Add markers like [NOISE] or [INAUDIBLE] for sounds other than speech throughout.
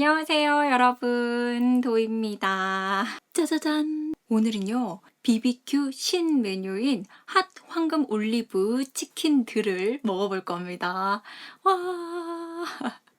안녕하세요, 여러분. 도입니다. 짜자잔. 오늘은요, BBQ 신 메뉴인 핫 황금 올리브 치킨들을 먹어볼 겁니다. 와.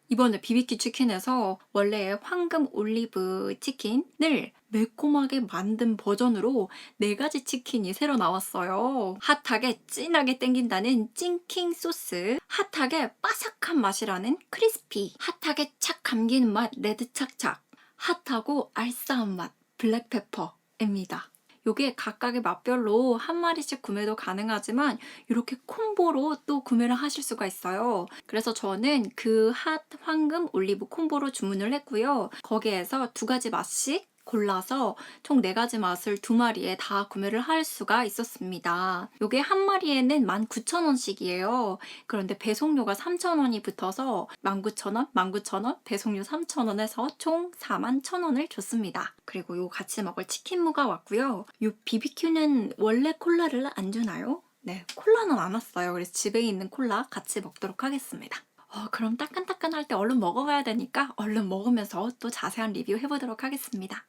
이번에 BBQ 치킨에서 원래 황금 올리브 치킨을 매콤하게 만든 버전으로 네 가지 치킨이 새로 나왔어요. 핫하게 진하게 땡긴다는 찐킹 소스, 핫하게 바삭한 맛이라는 크리스피, 핫하게 착 감기는 맛 레드 착착, 핫하고 알싸한 맛 블랙페퍼입니다. 요게 각각의 맛별로 한 마리씩 구매도 가능하지만 이렇게 콤보로 또 구매를 하실 수가 있어요. 그래서 저는 그 핫 황금 올리브 콤보로 주문을 했고요. 거기에서 두 가지 맛씩 골라서 총 네가지 맛을 두 마리에 다 구매를 할 수가 있었습니다. 요게 한 마리에는 19,000원씩이에요. 그런데 배송료가 3,000원이 붙어서 19,000원, 19,000원, 배송료 3,000원 해서 총 41,000원을 줬습니다. 그리고 요 같이 먹을 치킨무가 왔고요. 요 BBQ는 원래 콜라를 안 주나요? 네, 콜라는 안 왔어요. 그래서 집에 있는 콜라 같이 먹도록 하겠습니다. 어, 그럼 따끈따끈할 때 얼른 먹어봐야 되니까 얼른 먹으면서 또 자세한 리뷰 해보도록 하겠습니다.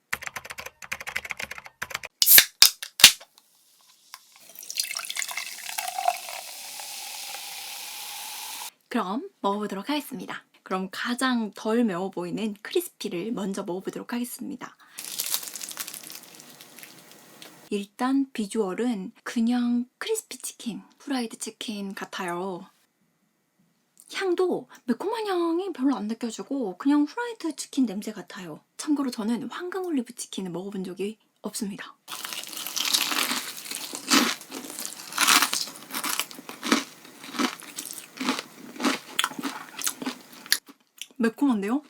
그럼 먹어보도록 하겠습니다. 그럼 가장 덜 매워 보이는 크리스피를 먼저 먹어보도록 하겠습니다. 일단 비주얼은 그냥 크리스피 치킨, 프라이드 치킨 같아요. 향도 매콤한 향이 별로 안 느껴지고 그냥 후라이드 치킨 냄새 같아요. 참고로 저는 황금 올리브 치킨을 먹어본 적이 없습니다. 매콤한데요?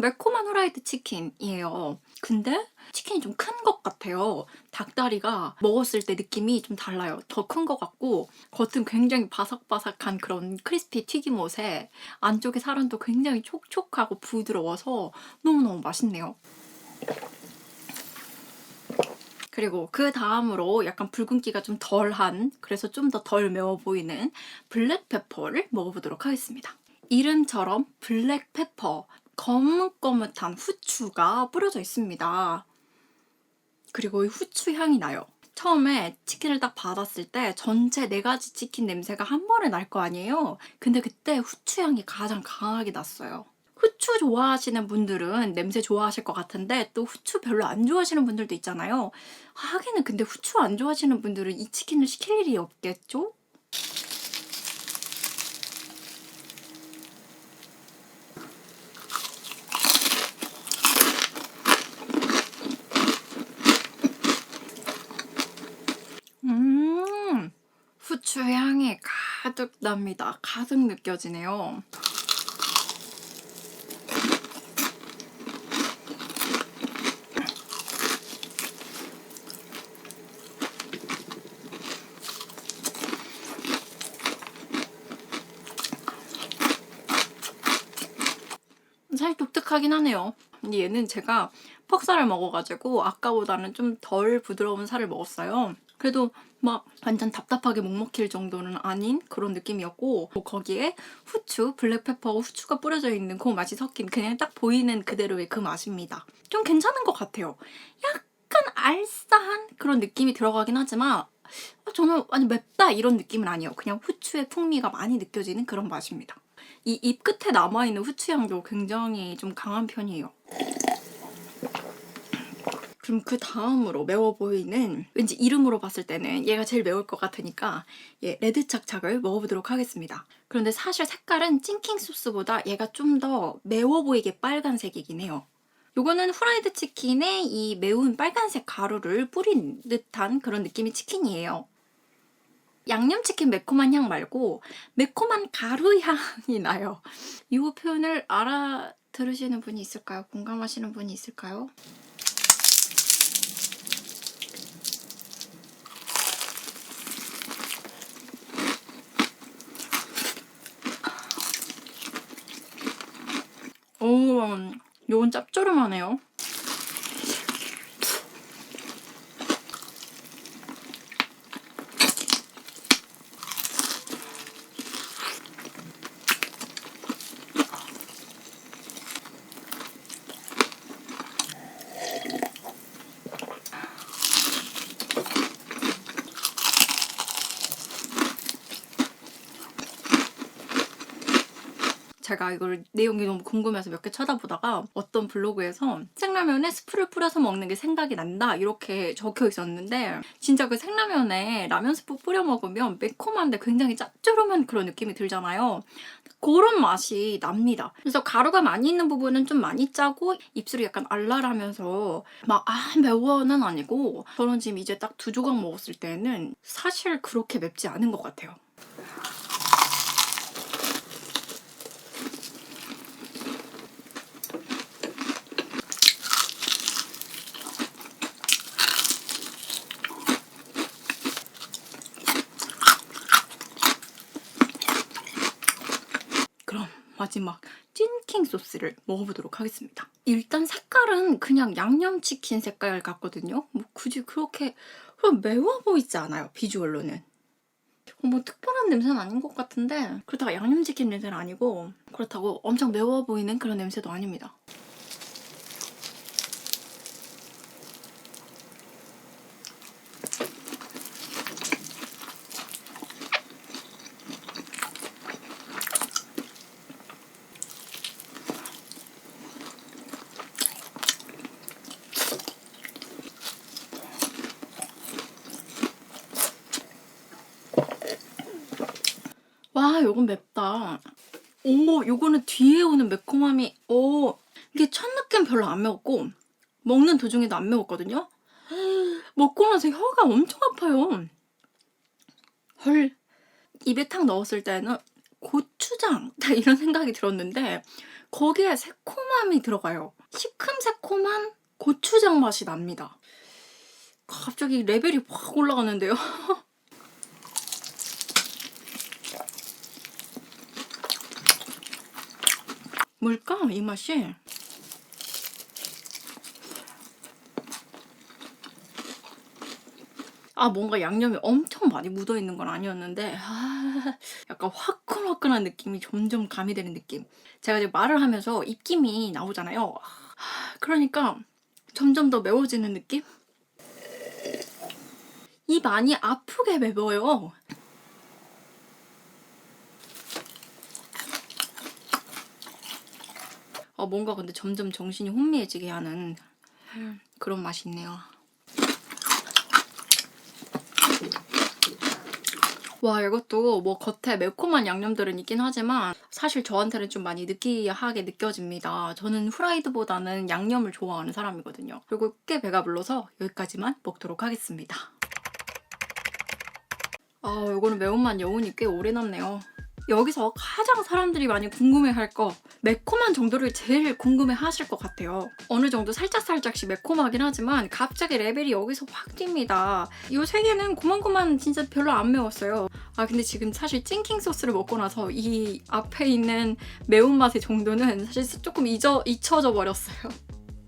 매콤한 후라이드 치킨이에요. 근데 치킨이 좀 큰 것 같아요. 닭다리가 먹었을 때 느낌이 좀 달라요. 더 큰 것 같고 겉은 굉장히 바삭바삭한 그런 크리스피 튀김옷에 안쪽에 살은도 굉장히 촉촉하고 부드러워서 너무너무 맛있네요. 그리고 그 다음으로 약간 붉은기가 좀 덜한 그래서 좀 더 덜 매워 보이는 블랙페퍼를 먹어보도록 하겠습니다. 이름처럼 블랙페퍼 거뭇거뭇한 후추가 뿌려져 있습니다. 그리고 이 후추 향이 나요. 처음에 치킨을 딱 받았을 때 전체 네 가지 치킨 냄새가 한 번에 날 거 아니에요. 근데 그때 후추 향이 가장 강하게 났어요. 후추 좋아하시는 분들은 냄새 좋아하실 것 같은데 또 후추 별로 안 좋아하시는 분들도 있잖아요. 하기는 근데 후추 안 좋아하시는 분들은 이 치킨을 시킬 일이 없겠죠? 음, 후추 향이 가득 납니다. 가득 느껴지네요. 살짝 독특하긴 하네요. 얘는 제가 퍽살을 먹어가지고 아까보다는 좀 덜 부드러운 살을 먹었어요. 그래도 막 완전 답답하게 목 막힐 정도는 아닌 그런 느낌이었고 거기에 후추, 블랙페퍼하고 후추가 뿌려져 있는 그 맛이 섞인 그냥 딱 보이는 그대로의 그 맛입니다. 좀 괜찮은 것 같아요. 약간 알싸한 그런 느낌이 들어가긴 하지만 어, 저는 완전 맵다 이런 느낌은 아니에요. 그냥 후추의 풍미가 많이 느껴지는 그런 맛입니다. 이 입 끝에 남아있는 후추 향도 굉장히 좀 강한 편이에요. 그럼 그 다음으로 매워 보이는 왠지 이름으로 봤을 때는 얘가 제일 매울 것 같으니까 얘 레드 착착을 먹어보도록 하겠습니다. 그런데 사실 색깔은 찐킹 소스보다 얘가 좀 더 매워 보이게 빨간색이긴 해요. 요거는 후라이드 치킨에 이 매운 빨간색 가루를 뿌린 듯한 그런 느낌의 치킨이에요. 양념치킨 매콤한 향 말고 매콤한 가루 향이 나요. 이 표현을 알아들으시는 분이 있을까요? 공감하시는 분이 있을까요? 오, 요건 짭조름하네요. 제가 이걸 내용이 너무 궁금해서 몇 개 찾아보다가 어떤 블로그에서 생라면에 스프를 뿌려서 먹는 게 생각이 난다 이렇게 적혀 있었는데 진짜 그 생라면에 라면 스프 뿌려 먹으면 매콤한데 굉장히 짭조름한 그런 느낌이 들잖아요. 그런 맛이 납니다. 그래서 가루가 많이 있는 부분은 좀 많이 짜고 입술이 약간 알랄하면서 막 아 매워는 아니고 저는 지금 이제 딱 두 조각 먹었을 때는 사실 그렇게 맵지 않은 것 같아요. 그럼 마지막 찐킹 소스를 먹어보도록 하겠습니다. 일단 색깔은 그냥 양념치킨 색깔 같거든요. 뭐 굳이 그렇게 매워 보이지 않아요. 비주얼로는. 어, 뭐 특별한 냄새는 아닌 것 같은데 그렇다고 양념치킨 냄새는 아니고 그렇다고 엄청 매워 보이는 그런 냄새도 아닙니다. 와, 요건 맵다. 오, 요거는 뒤에 오는 매콤함이, 오, 이게 첫 느낌 별로 안 매웠고, 먹는 도중에도 안 매웠거든요? [GASPS] 먹고 나서 혀가 엄청 아파요. 헐. 입에 탁 넣었을 때는 고추장! [LAUGHS] 딱 이런 생각이 들었는데, 거기에 새콤함이 들어가요. 시큼새콤한 고추장 맛이 납니다. 갑자기 레벨이 확 올라가는데요? [LAUGHS] 뭘까 이 맛이? 아 뭔가 양념이 엄청 많이 묻어 있는 건 아니었는데 아, 약간 화끈화끈한 느낌이 점점 가미되는 느낌. 제가 지금 말을 하면서 입김이 나오잖아요. 아, 그러니까 점점 더 매워지는 느낌? 입 안이 아프게 매워요. 어, 뭔가 근데 점점 정신이 혼미해지게 하는 그런 맛이 있네요. 와 이것도 뭐 겉에 매콤한 양념들은 있긴 하지만 사실 저한테는 좀 많이 느끼하게 느껴집니다. 저는 후라이드보다는 양념을 좋아하는 사람이거든요. 그리고 꽤 배가 불러서 여기까지만 먹도록 하겠습니다. 아 이거는 매운맛 여운이 꽤 오래 남네요. 여기서 가장 사람들이 많이 궁금해할 거 매콤한 정도를 제일 궁금해하실 것 같아요. 어느 정도 살짝살짝씩 매콤하긴 하지만 갑자기 레벨이 여기서 확 뜁니다. 이 세 개는 고만고만 진짜 별로 안 매웠어요. 아 근데 지금 사실 찐킹 소스를 먹고 나서 이 앞에 있는 매운맛의 정도는 사실 조금 잊어, 잊혀져 버렸어요.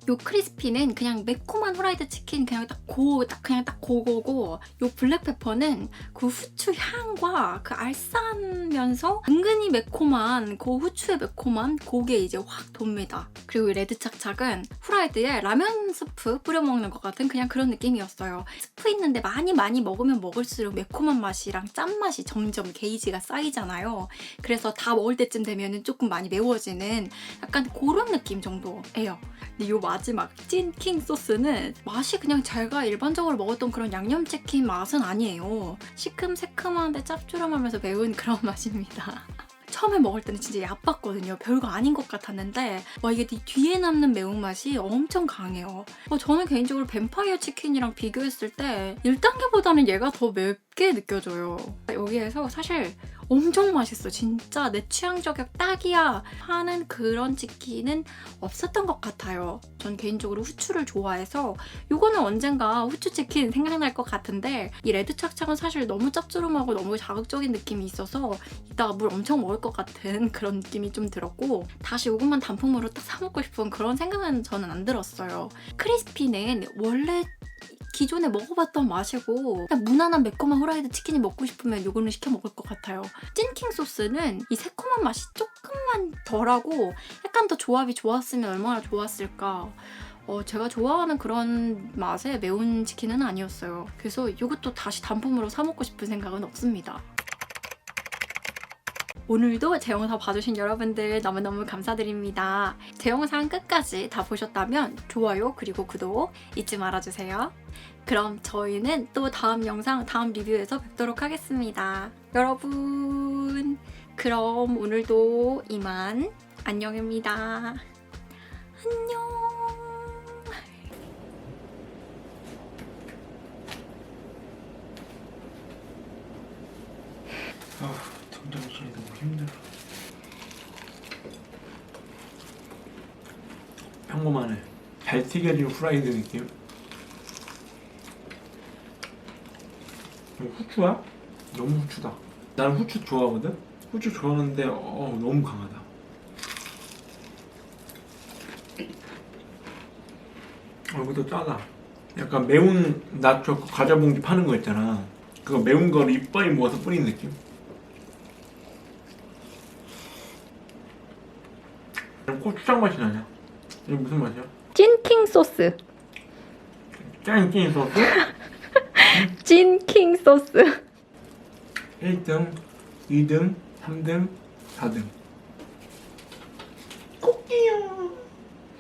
요 크리스피는 그냥 매콤한 후라이드 치킨 그냥 딱 고, 딱 그냥 딱 고거고 요 블랙페퍼는 그 후추 향과 그 알싸하면서 은근히 매콤한 그 후추의 매콤한 그게 이제 확 돕니다. 그리고 이 레드 착착은 후라이드에 라면 스프 뿌려 먹는 것 같은 그냥 그런 느낌이었어요. 스프 있는데 많이 많이 먹으면 먹을수록 매콤한 맛이랑 짠맛이 점점 게이지가 쌓이잖아요. 그래서 다 먹을 때쯤 되면은 조금 많이 매워지는 약간 그런 느낌 정도예요. 근데 요 마지막 찐킹 소스는 맛이 그냥 제가 일반적으로 먹었던 그런 양념치킨 맛은 아니에요. 시큼새큼한데 짭조름하면서 매운 그런 [LAUGHS] 맛입니다. 처음에 먹을 때는 진짜 얕봤거든요. 별거 아닌 것 같았는데 와 이게 뒤- 뒤에 남는 매운맛이 엄청 강해요. 어, 저는 개인적으로 뱀파이어 치킨이랑 비교했을 때 1단계보다는 얘가 더 맵게 느껴져요. 여기에서 사실 엄청 맛있어. 진짜 내 취향 저격 딱이야 하는 그런 치킨은 없었던 것 같아요. 전 개인적으로 후추를 좋아해서 이거는 언젠가 후추 치킨 생각날 것 같은데 이 레드 착착은 사실 너무 짭조름하고 너무 자극적인 느낌이 있어서 이따가 물 엄청 먹을 것 같은 [LAUGHS] 그런 느낌이 좀 들었고 다시 이것만 단품으로 딱 사 먹고 싶은 그런 생각은 저는 안 들었어요. 크리스피는 원래 기존에 먹어봤던 맛이고 그냥 무난한 매콤한 후라이드 치킨이 먹고 싶으면 이거는 시켜 먹을 것 같아요. 찐킹 소스는 이 새콤한 맛이 조금만 덜하고 약간 더 조합이 좋았으면 얼마나 좋았을까. 어, 제가 좋아하는 그런 맛의 매운 치킨은 아니었어요. 그래서 이것도 다시 단품으로 사 먹고 싶은 생각은 없습니다. 오늘도 제 영상 봐주신 여러분들 너무너무 감사드립니다. 제 영상 끝까지 다 보셨다면 좋아요 그리고 구독 잊지 말아주세요. 그럼 저희는 또 다음 영상, 다음 리뷰에서 뵙도록 하겠습니다. 여러분, 그럼 오늘도 이만 안녕입니다. 안녕. 평범하네. 잘 튀겨진 후라이드 느낌. 이거 후추야? 너무 후추다. 나는 후추 좋아하거든? 후추 좋아하는데, 어, 너무 강하다. 어, 이것도 짜다. 약간 매운 나초 그 과자 봉지 파는 거 있잖아. 그거 매운 거를 이빨에 모아서 뿌리는 느낌? 고추장 맛이 나냐? 이게 무슨 맛이야? 찐킹 소스. 짱찐 소스? 찐킹 소스. 1등, 2등, 3등, 4등. 꼭지요.